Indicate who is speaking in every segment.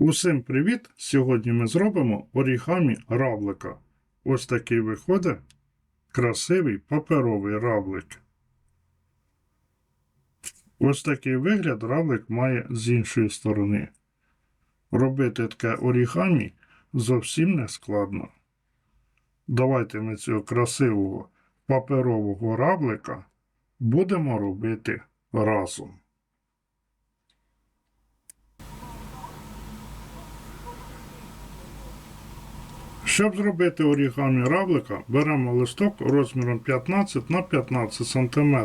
Speaker 1: Усім привіт! Сьогодні ми зробимо орігамі равлика. Ось такий виходить красивий паперовий равлик. Ось такий вигляд равлик має з іншої сторони. Робити таке орігамі зовсім не складно. Давайте ми цього красивого паперового равлика будемо робити разом. Щоб зробити орігамі равлика, беремо листок розміром 15 на 15 см.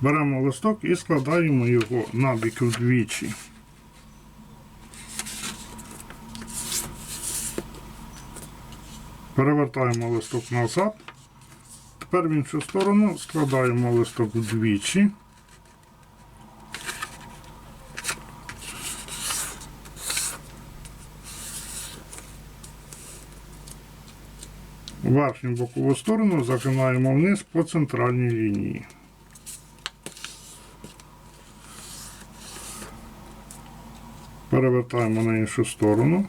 Speaker 1: Беремо листок і складаємо його набік вдвічі. Перевертаємо листок назад. Тепер в іншу сторону складаємо листок вдвічі. Верхню бокову сторону загинаємо вниз по центральній лінії. Перевертаємо на іншу сторону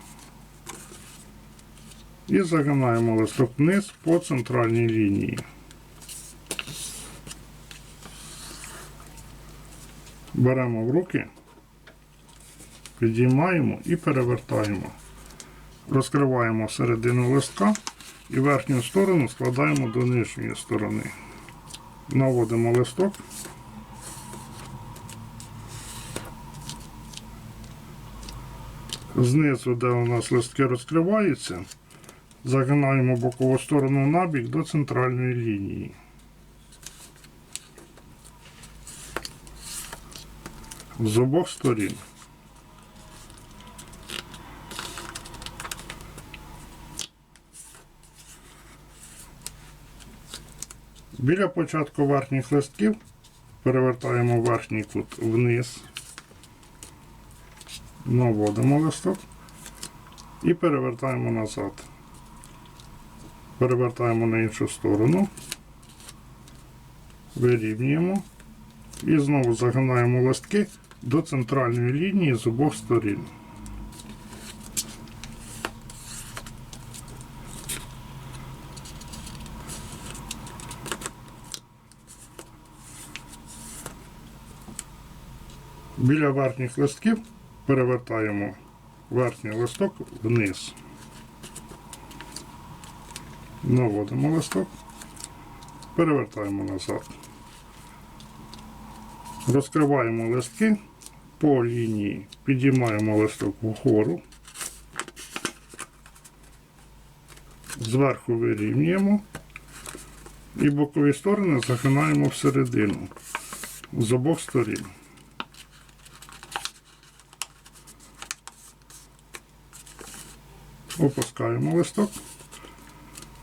Speaker 1: і загинаємо листок вниз по центральній лінії. Беремо в руки, підіймаємо і перевертаємо. Розкриваємо середину листка і верхню сторону складаємо до нижньої сторони. Наводимо листок. Знизу, де у нас листки розкриваються, загинаємо бокову сторону набік до центральної лінії. З обох сторін. Біля початку верхніх листків перевертаємо верхній кут вниз, наводимо листок і перевертаємо назад. Перевертаємо на іншу сторону, вирівнюємо і знову загинаємо листки до центральної лінії з обох сторін. Біля верхніх листків перевертаємо верхній листок вниз. Наводимо листок, перевертаємо назад. Розкриваємо листки по лінії, підіймаємо листок вгору, зверху вирівнюємо і бокові сторони загинаємо всередину з обох сторін. Опускаємо листок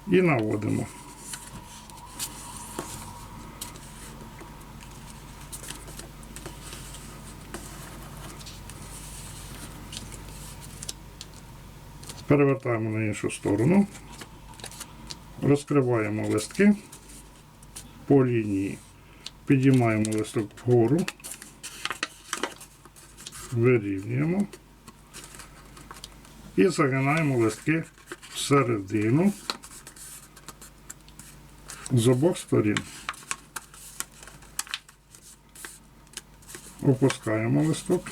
Speaker 1: і наводимо. Перевертаємо на іншу сторону, розкриваємо листки. По лінії, підіймаємо листок вгору, вирівнюємо і загинаємо листки всередину з обох сторін. Опускаємо листок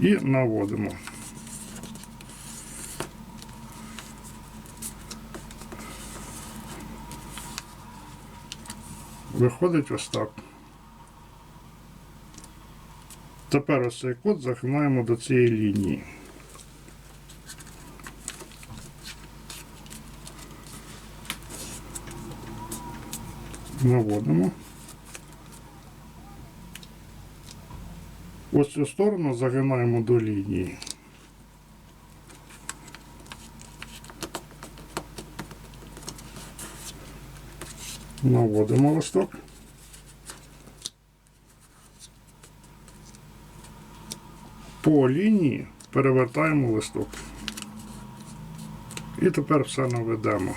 Speaker 1: і наводимо. Виходить ось так. Тепер ось цей кут загинаємо до цієї лінії. Наводимо. Ось цю сторону загинаємо до лінії. Наводимо листок. по лінії перевертаємо листок. І тепер все наведемо.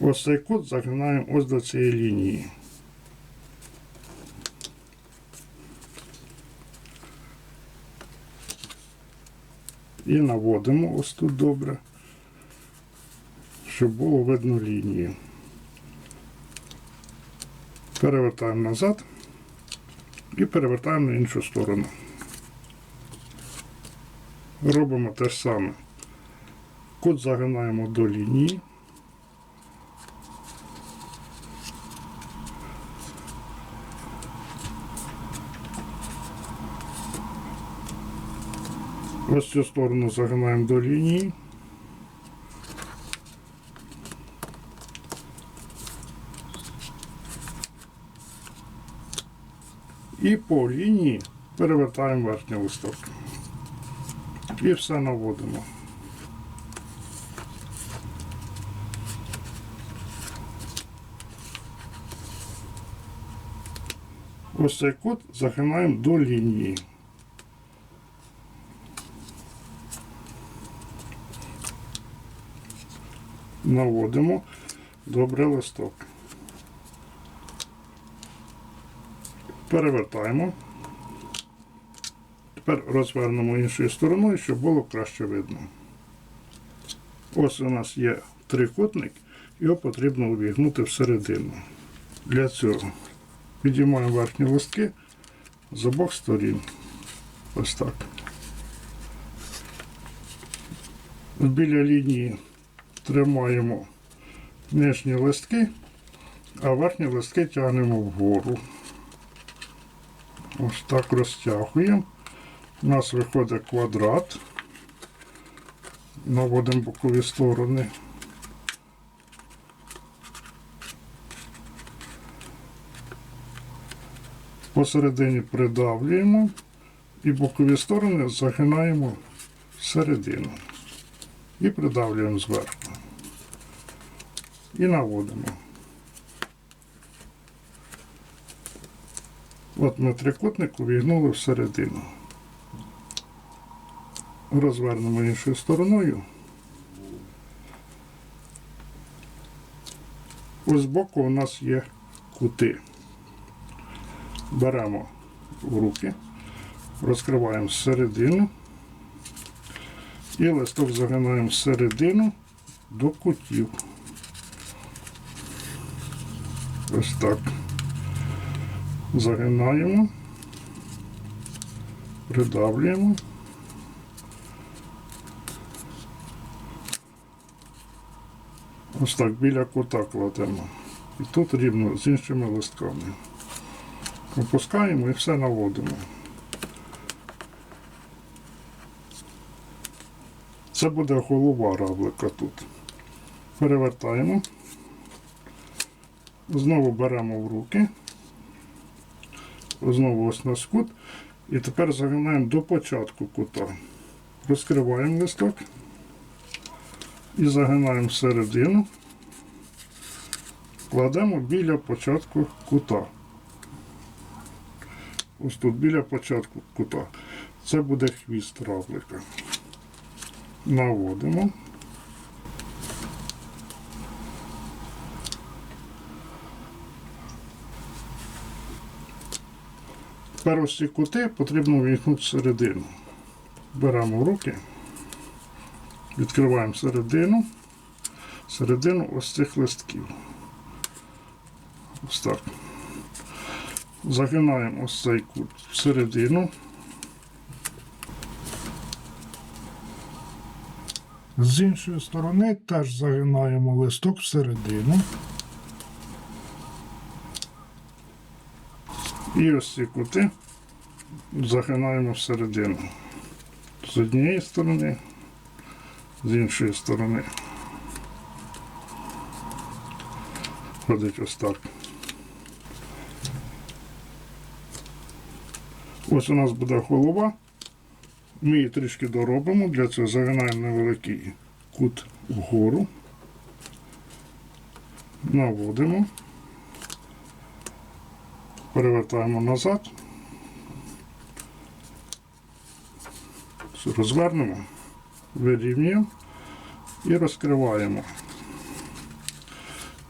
Speaker 1: Ось цей код загинаємо ось до цієї лінії. І наводимо ось тут добре, щоб було видно лінію. Перевертаємо назад і перевертаємо на іншу сторону. Робимо те ж саме. Код загинаємо до лінії. Ось цю сторону загинаємо до лінії. І по лінії перевертаємо верхній листок. І все наводимо. Ось цей кут загинаємо до лінії. Наводимо добре листок. Перевертаємо. Тепер розвернемо іншою стороною, щоб було краще видно. Ось у нас є трикутник, його потрібно увігнути всередину. Для цього підіймаємо верхні листки з обох сторін. Ось так. Біля лінії тримаємо нижні листки, а верхні листки тягнемо вгору. Ось так розтягуємо. У нас виходить квадрат. Наводимо бокові сторони. Посередині придавлюємо і бокові сторони загинаємо всередину. І придавлюємо зверху. І наводимо. От ми трикутник увігнули всередину. Розвернемо іншою стороною. Ось збоку у нас є кути. Беремо в руки, розкриваємо всередину і листок загинаємо всередину до кутів. Ось так. Загинаємо, придавлюємо. Ось так біля кута кладемо. І тут рівно з іншими листками. Опускаємо і все наводимо. Це буде голова равлика тут. Перевертаємо. Знову беремо в руки. Знову ось на кут. І тепер загинаємо до початку кута. Розкриваємо листок і загинаємо всередину. Кладемо біля початку кута. Ось тут біля початку кута. Це буде хвіст равлика. Наводимо. Тепер ось кути потрібно ввімкнути всередину. Беремо в руки, відкриваємо середину, середину ось цих листків. Ось так. Загинаємо ось цей кут всередину. З іншої сторони теж загинаємо листок всередину. І ось ці кути загинаємо всередину. З однієї сторони, з іншої сторони. Ходить ось так. Ось у нас буде голова. Ми її трішки доробимо, для цього загинаємо невеликий кут вгору, наводимо, перевертаємо назад, розвернемо, вирівнюємо і розкриваємо.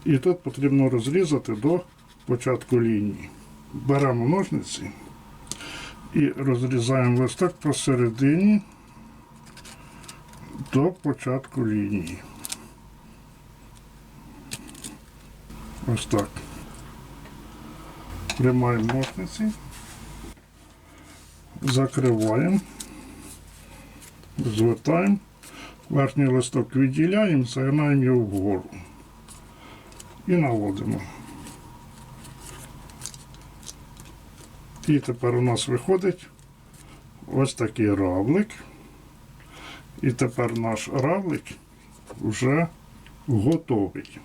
Speaker 1: І тут потрібно розрізати до початку лінії. Беремо ножниці і розрізаємо листок посередині до початку лінії. Ось так. Приймаємо ножниці, закриваємо, звертаємо, верхній листок відділяємо, загинаємо його вгору і наводимо. І тепер у нас виходить ось такий равлик. І тепер наш равлик вже готовий.